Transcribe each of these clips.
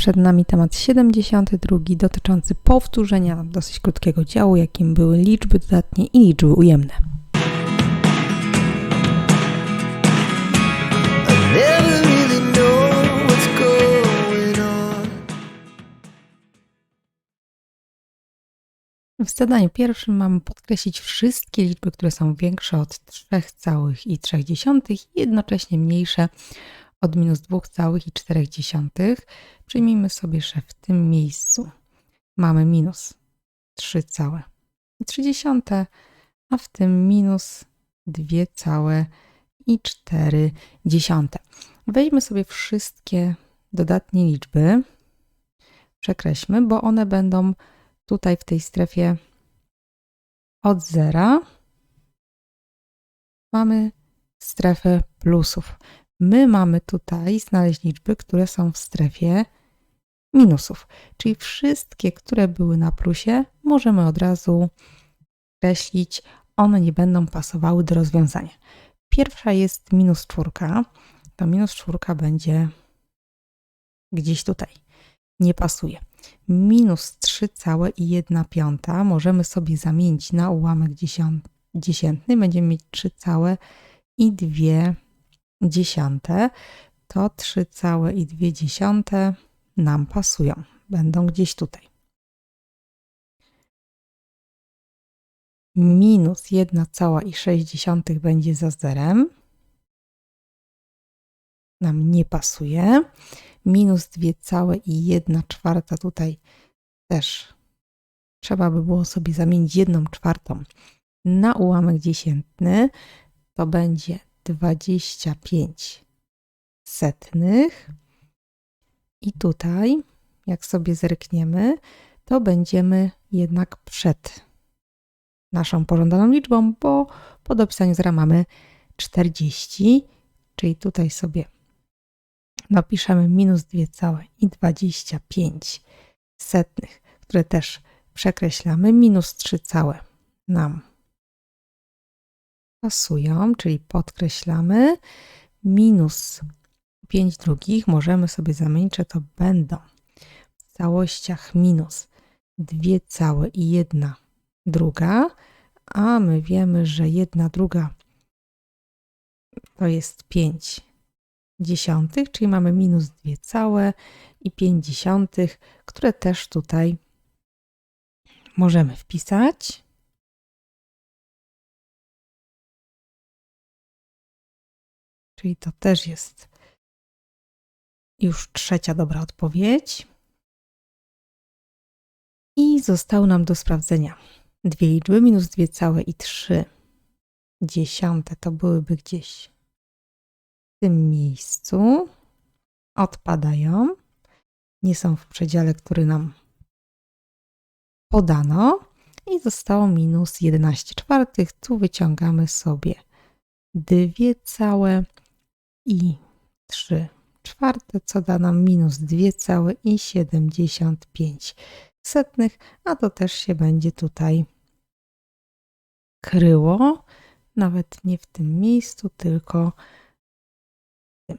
Przed nami temat 72 dotyczący powtórzenia dosyć krótkiego działu, jakim były liczby dodatnie i liczby ujemne. W zadaniu pierwszym mamy podkreślić wszystkie liczby, które są większe od 3,3 i jednocześnie mniejsze od minus 2,4. Przyjmijmy sobie, że w tym miejscu mamy minus 3,3, a w tym minus 2,4. Weźmy sobie wszystkie dodatnie liczby, przekreślmy, bo one będą tutaj w tej strefie od zera. Mamy strefę plusów. My mamy tutaj znaleźć liczby, które są w strefie minusów, czyli wszystkie, które były na plusie, możemy od razu kreślić, one nie będą pasowały do rozwiązania. Pierwsza jest minus czwórka, to minus czwórka będzie gdzieś tutaj. Nie pasuje. Minus 3,1 możemy sobie zamienić na ułamek dziesiąt- dziesiętny. Będziemy mieć 3,2 dziesiąte. To 3,2 nam pasują. Będą gdzieś tutaj. Minus 1,6 będzie za zerem. Nam nie pasuje. Minus 2,1 czwarta tutaj też trzeba by było sobie zamienić jedną czwartą na ułamek dziesiętny. To będzie 25 setnych. I tutaj, jak sobie zerkniemy, to będziemy jednak przed naszą pożądaną liczbą, bo po dopisaniu zera mamy 40, czyli tutaj sobie napiszemy minus 2,25 setnych, które też przekreślamy. Minus 3 całe nam pasują, czyli podkreślamy. Minus 5 drugich możemy sobie zamienić, że to będą w całościach minus 2,1 druga, a my wiemy, że 1 druga to jest 5 dziesiątych, czyli mamy minus 2 całe i 5 dziesiątych, które też tutaj możemy wpisać. Czyli to też jest już trzecia dobra odpowiedź. I zostały nam do sprawdzenia dwie liczby, minus 2 całe i 3 dziesiąte, to byłyby gdzieś w tym miejscu. Odpadają. Nie są w przedziale, który nam podano. I zostało minus 11 czwartych. Tu wyciągamy sobie dwie całe i 3 czwarte, co da nam minus 2,75 setnych, a to też się będzie tutaj kryło. Nawet nie w tym miejscu, tylko w tym.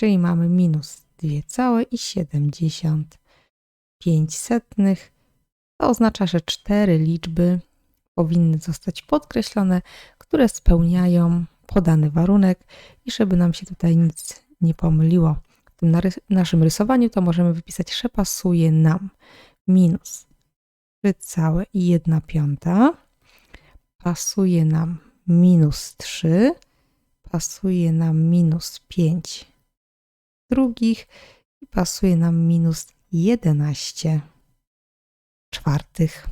Czyli mamy minus 2,75 setnych. To oznacza, że cztery liczby powinny zostać podkreślone, które spełniają podany warunek i żeby nam się tutaj nic nie pomyliło w tym naszym rysowaniu, to możemy wypisać, że pasuje nam minus 3,1 piąta, pasuje nam minus 3, pasuje nam minus 5 drugich i pasuje nam minus 11 czwartych.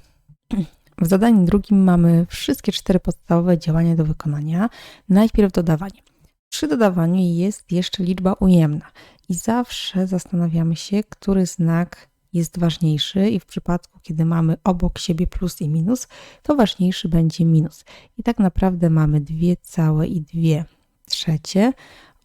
W zadaniu drugim mamy wszystkie cztery podstawowe działania do wykonania. Najpierw dodawanie. Przy dodawaniu jest jeszcze liczba ujemna i zawsze zastanawiamy się, który znak jest ważniejszy i w przypadku, kiedy mamy obok siebie plus i minus, to ważniejszy będzie minus. I tak naprawdę mamy dwie całe i dwie trzecie,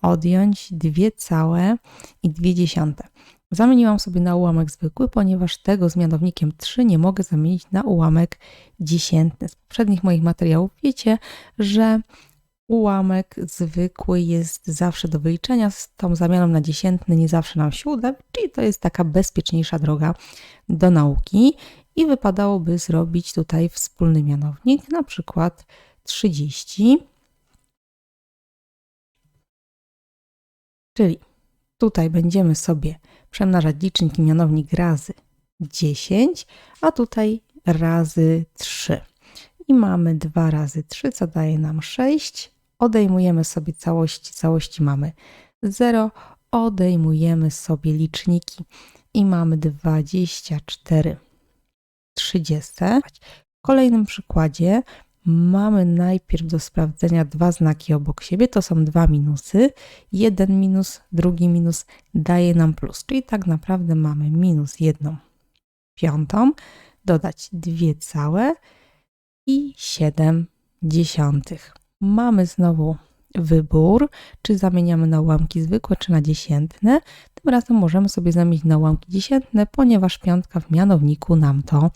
odjąć dwie całe i dwie dziesiąte. Zamieniłam sobie na ułamek zwykły, ponieważ tego z mianownikiem 3 nie mogę zamienić na ułamek dziesiętny. Z poprzednich moich materiałów wiecie, że ułamek zwykły jest zawsze do wyliczenia z tą zamianą na dziesiętny nie zawsze nam się uda, czyli to jest taka bezpieczniejsza droga do nauki i wypadałoby zrobić tutaj wspólny mianownik, na przykład 30. Czyli tutaj będziemy sobie przemnażać licznik i mianownik razy 10, a tutaj razy 3. I mamy 2 razy 3, co daje nam 6. Odejmujemy sobie całości, całości mamy 0. Odejmujemy sobie liczniki i mamy 24 30. W kolejnym przykładzie mamy najpierw do sprawdzenia dwa znaki obok siebie. To są dwa minusy. Jeden minus, drugi minus daje nam plus. Czyli tak naprawdę mamy minus jedną piątą, dodać dwie całe i 7 dziesiątych. Mamy znowu wybór, czy zamieniamy na ułamki zwykłe, czy na dziesiętne. Tym razem możemy sobie zamienić na ułamki dziesiętne, ponieważ piątka w mianowniku nam to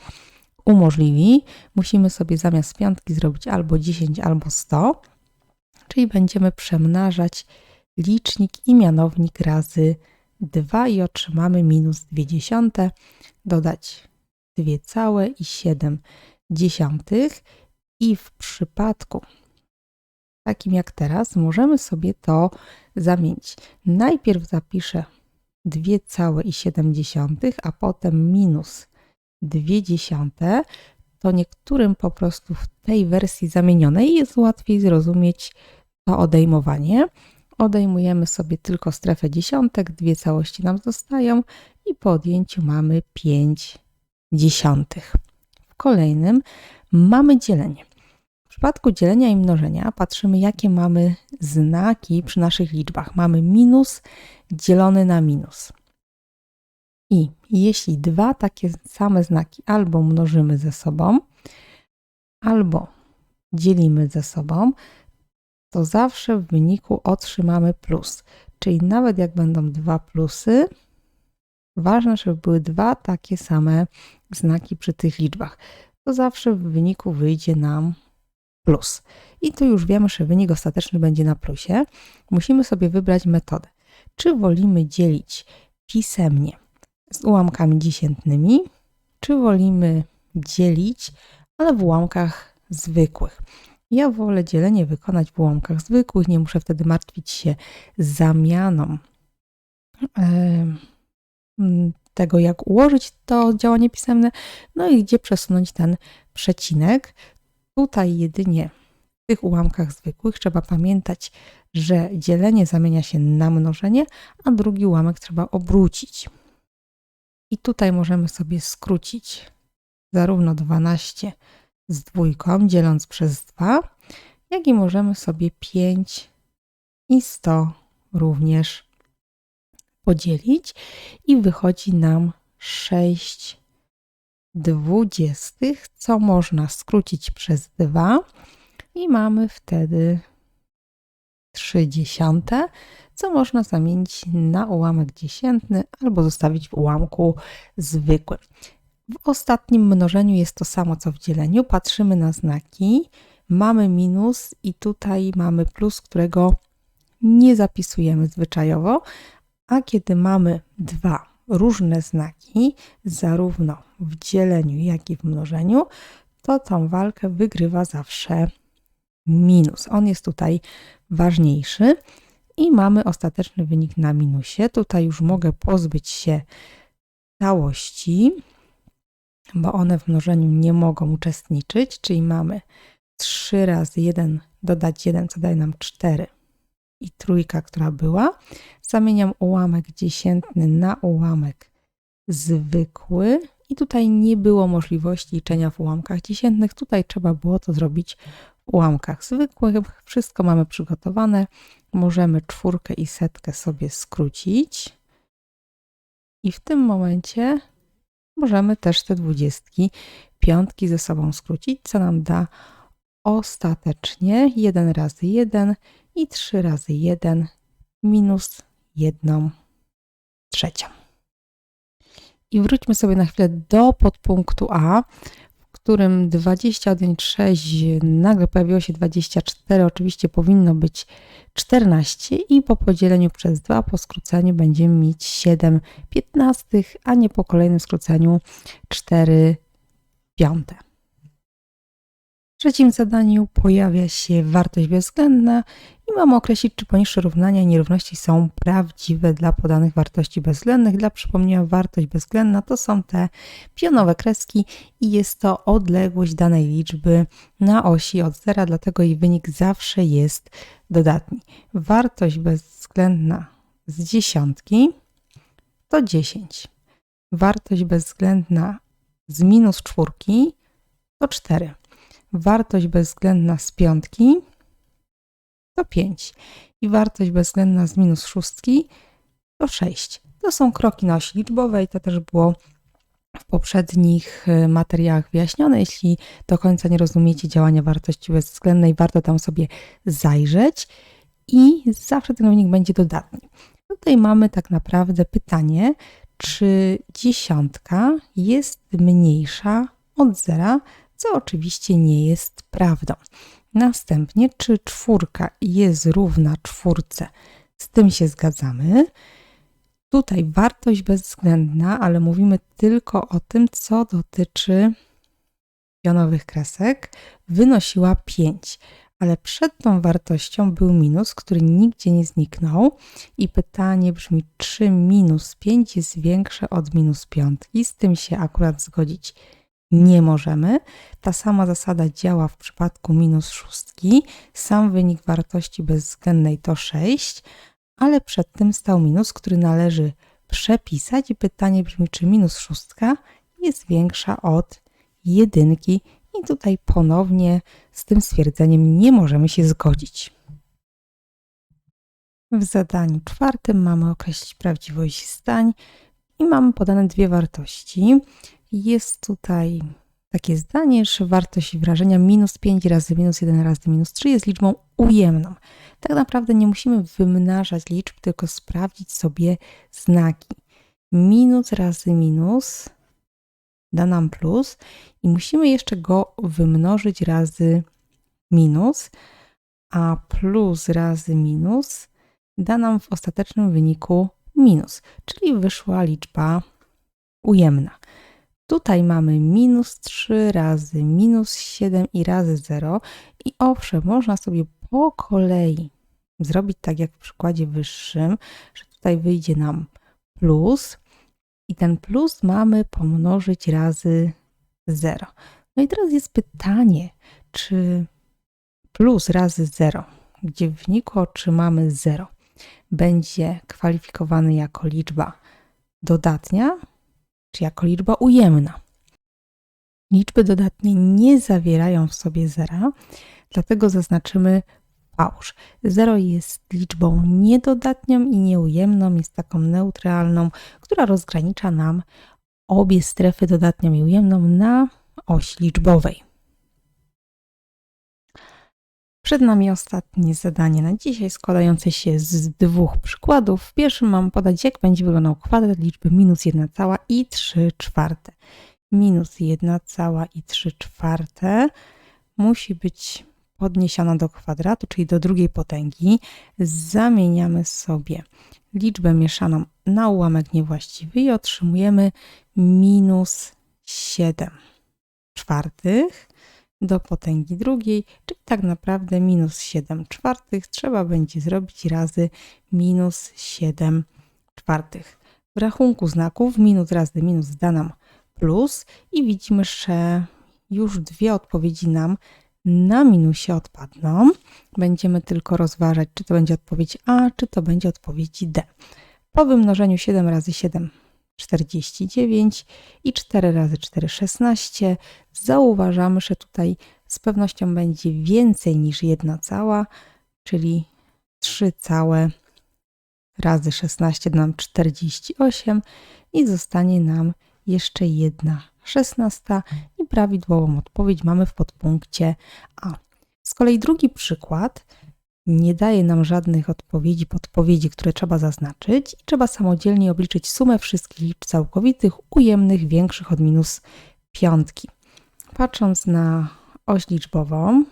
umożliwi. Musimy sobie zamiast piątki zrobić albo 10, albo 100, czyli będziemy przemnażać licznik i mianownik razy 2 i otrzymamy minus 2 dziesiąte, dodać 2 całe i 7 dziesiątych i w przypadku takim jak teraz możemy sobie to zamienić. Najpierw zapiszę 2 całe i 7 dziesiątych, a potem minus 2 dziesiąte, to niektórym po prostu w tej wersji zamienionej jest łatwiej zrozumieć to odejmowanie. Odejmujemy sobie tylko strefę dziesiątek, dwie całości nam zostają i po odjęciu mamy 5 dziesiątych. W kolejnym mamy dzielenie. W przypadku dzielenia i mnożenia patrzymy, jakie mamy znaki przy naszych liczbach. Mamy minus dzielony na minus. I jeśli dwa takie same znaki albo mnożymy ze sobą, albo dzielimy ze sobą, to zawsze w wyniku otrzymamy plus. Czyli nawet jak będą dwa plusy, ważne, żeby były dwa takie same znaki przy tych liczbach. To zawsze w wyniku wyjdzie nam plus. I tu już wiemy, że wynik ostateczny będzie na plusie. Musimy sobie wybrać metodę. Czy wolimy dzielić pisemnie z ułamkami dziesiętnymi, czy wolimy dzielić, ale w ułamkach zwykłych. Ja wolę dzielenie wykonać w ułamkach zwykłych, nie muszę wtedy martwić się zamianą tego, jak ułożyć to działanie pisemne, no i gdzie przesunąć ten przecinek. Tutaj jedynie w tych ułamkach zwykłych trzeba pamiętać, że dzielenie zamienia się na mnożenie, a drugi ułamek trzeba obrócić. I tutaj możemy sobie skrócić zarówno 12 z dwójką, dzieląc przez 2, jak i możemy sobie 5 i 100 również podzielić. I wychodzi nam 6 dwudziestych, co można skrócić przez 2 i mamy wtedy 3 dziesiąte, co można zamienić na ułamek dziesiętny albo zostawić w ułamku zwykłym. W ostatnim mnożeniu jest to samo co w dzieleniu. Patrzymy na znaki, mamy minus i tutaj mamy plus, którego nie zapisujemy zwyczajowo, a kiedy mamy dwa różne znaki, zarówno w dzieleniu, jak i w mnożeniu, to tą walkę wygrywa zawsze minus. On jest tutaj ważniejszy i mamy ostateczny wynik na minusie. Tutaj już mogę pozbyć się całości, bo one w mnożeniu nie mogą uczestniczyć, czyli mamy 3 razy 1 dodać 1, co daje nam 4 i trójka, która była. Zamieniam ułamek dziesiętny na ułamek zwykły i tutaj nie było możliwości liczenia w ułamkach dziesiętnych. Tutaj trzeba było to zrobić ułamkach zwykłych. Wszystko mamy przygotowane. Możemy czwórkę i setkę sobie skrócić. I w tym momencie możemy też te dwudziestki, piątki ze sobą skrócić, co nam da ostatecznie 1 razy 1 i 3 razy 1 minus 1 trzecią. I wróćmy sobie na chwilę do podpunktu A, którym 20 odjąć 6, nagle pojawiło się 24, oczywiście powinno być 14 i po podzieleniu przez 2 po skróceniu będziemy mieć 7 piętnastych, a nie po kolejnym skróceniu 4 piąte. W trzecim zadaniu pojawia się wartość bezwzględna i mamy określić, czy poniższe równania i nierówności są prawdziwe dla podanych wartości bezwzględnych. Dla przypomnienia, wartość bezwzględna to są te pionowe kreski i jest to odległość danej liczby na osi od zera, dlatego jej wynik zawsze jest dodatni. Wartość bezwzględna z dziesiątki to 10. Wartość bezwzględna z minus czwórki to 4. Wartość bezwzględna z piątki to 5. I wartość bezwzględna z minus szóstki to 6. To są kroki na osi liczbowej. To też było w poprzednich y, materiałach wyjaśnione. Jeśli do końca nie rozumiecie działania wartości bezwzględnej, warto tam sobie zajrzeć i zawsze ten wynik będzie dodatni. Tutaj mamy tak naprawdę pytanie, czy dziesiątka jest mniejsza od zera, co oczywiście nie jest prawdą. Następnie, czy czwórka jest równa czwórce, z tym się zgadzamy. Tutaj wartość bezwzględna, ale mówimy tylko o tym, co dotyczy pionowych kresek, wynosiła 5. Ale przed tą wartością był minus, który nigdzie nie zniknął. I pytanie brzmi, czy minus 5 jest większe od minus 5? I z tym się akurat zgodzić nie możemy. Ta sama zasada działa w przypadku minus szóstki. Sam wynik wartości bezwzględnej to 6, ale przed tym stał minus, który należy przepisać i pytanie brzmi, czy minus szóstka jest większa od jedynki i tutaj ponownie z tym stwierdzeniem nie możemy się zgodzić. W zadaniu czwartym mamy określić prawdziwość zdań i mamy podane dwie wartości. Jest tutaj takie zdanie, że wartość wrażenia minus 5 razy minus 1 razy minus 3 jest liczbą ujemną. Tak naprawdę nie musimy wymnażać liczb, tylko sprawdzić sobie znaki. Minus razy minus da nam plus i musimy jeszcze go wymnożyć razy minus, a plus razy minus da nam w ostatecznym wyniku minus, czyli wyszła liczba ujemna. Tutaj mamy minus 3 razy minus 7 i razy 0 i owszem, można sobie po kolei zrobić tak jak w przykładzie wyższym, że tutaj wyjdzie nam plus. I ten plus mamy pomnożyć razy 0. No i teraz jest pytanie, czy plus razy 0, gdzie w wyniku otrzymamy 0, będzie kwalifikowany jako liczba dodatnia, czy jako liczba ujemna. Liczby dodatnie nie zawierają w sobie zera, dlatego zaznaczymy fałsz. Zero jest liczbą niedodatnią i nieujemną, jest taką neutralną, która rozgranicza nam obie strefy dodatnią i ujemną na osi liczbowej. Przed nami ostatnie zadanie na dzisiaj, składające się z dwóch przykładów. W pierwszym mam podać, jak będzie wyglądał kwadrat liczby minus 1 cała i 3 czwarte. Minus 1 cała i 3 czwarte musi być podniesiona do kwadratu, czyli do drugiej potęgi. Zamieniamy sobie liczbę mieszaną na ułamek niewłaściwy i otrzymujemy minus 7 czwartych do potęgi drugiej, czyli tak naprawdę minus 7 czwartych trzeba będzie zrobić razy minus 7 czwartych. W rachunku znaków minus razy minus da nam plus i widzimy, że już dwie odpowiedzi nam na minusie odpadną. Będziemy tylko rozważać, czy to będzie odpowiedź A, czy to będzie odpowiedź D. Po wymnożeniu 7 razy 7 49 i 4 razy 4 16. Zauważamy, że tutaj z pewnością będzie więcej niż 1 cała, czyli 3 całe razy 16 nam 48 i zostanie nam jeszcze jedna 16 i prawidłową odpowiedź mamy w podpunkcie A. Z kolei drugi przykład nie daje nam żadnych odpowiedzi, podpowiedzi, które trzeba zaznaczyć i trzeba samodzielnie obliczyć sumę wszystkich liczb całkowitych ujemnych większych od minus piątki. Patrząc na oś liczbową,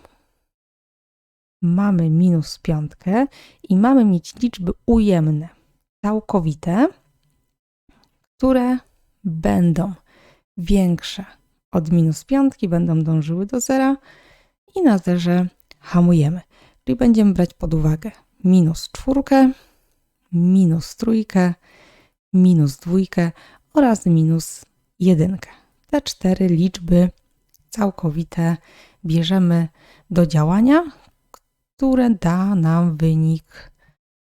mamy minus piątkę i mamy mieć liczby ujemne, całkowite, które będą większe od minus piątki, będą dążyły do zera i na zerze hamujemy. Czyli będziemy brać pod uwagę minus czwórkę, minus trójkę, minus dwójkę oraz minus jedynkę. Te cztery liczby całkowite bierzemy do działania, które da nam wynik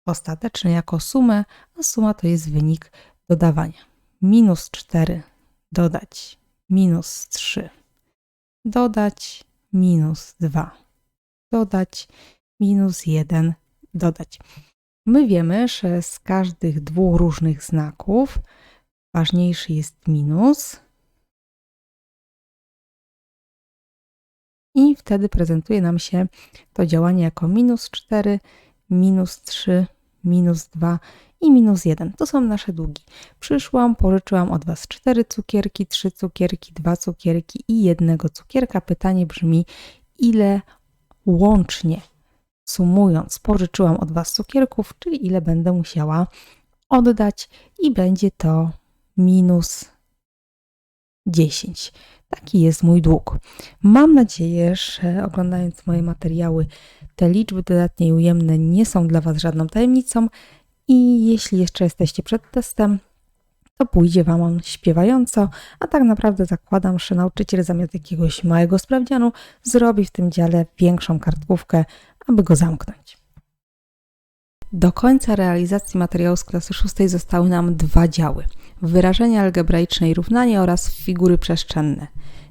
ostateczny jako sumę, a suma to jest wynik dodawania. Minus 4 dodać minus 3, dodać minus 2, dodać minus 1, dodać. My wiemy, że z każdych dwóch różnych znaków ważniejszy jest minus. I wtedy prezentuje nam się to działanie jako minus 4, minus 3, minus 2 i minus 1. To są nasze długi. Przyszłam, pożyczyłam od Was 4 cukierki, 3 cukierki, 2 cukierki i jednego cukierka. Pytanie brzmi, ile łącznie sumując pożyczyłam od Was cukierków, czyli ile będę musiała oddać i będzie to minus 10. Taki jest mój dług. Mam nadzieję, że oglądając moje materiały, te liczby dodatnie i ujemne nie są dla Was żadną tajemnicą i jeśli jeszcze jesteście przed testem, to pójdzie Wam on śpiewająco, a tak naprawdę zakładam, że nauczyciel zamiast jakiegoś małego sprawdzianu zrobi w tym dziale większą kartkówkę, aby go zamknąć. Do końca realizacji materiału z klasy szóstej zostały nam dwa działy: wyrażenia algebraiczne i równanie oraz figury przestrzenne.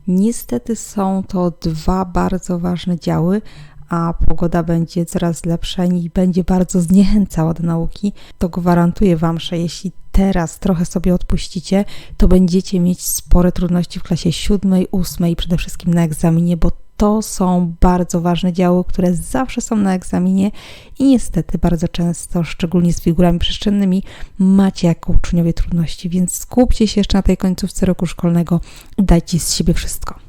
Niestety są to dwa bardzo ważne działy, a pogoda będzie coraz lepsza i będzie bardzo zniechęcała do nauki, to gwarantuję Wam, że jeśli teraz trochę sobie odpuścicie, to będziecie mieć spore trudności w klasie siódmej, ósmej i przede wszystkim na egzaminie, bo to są bardzo ważne działy, które zawsze są na egzaminie i niestety bardzo często, szczególnie z figurami przestrzennymi, macie jako uczniowie trudności, więc skupcie się jeszcze na tej końcówce roku szkolnego i dajcie z siebie wszystko.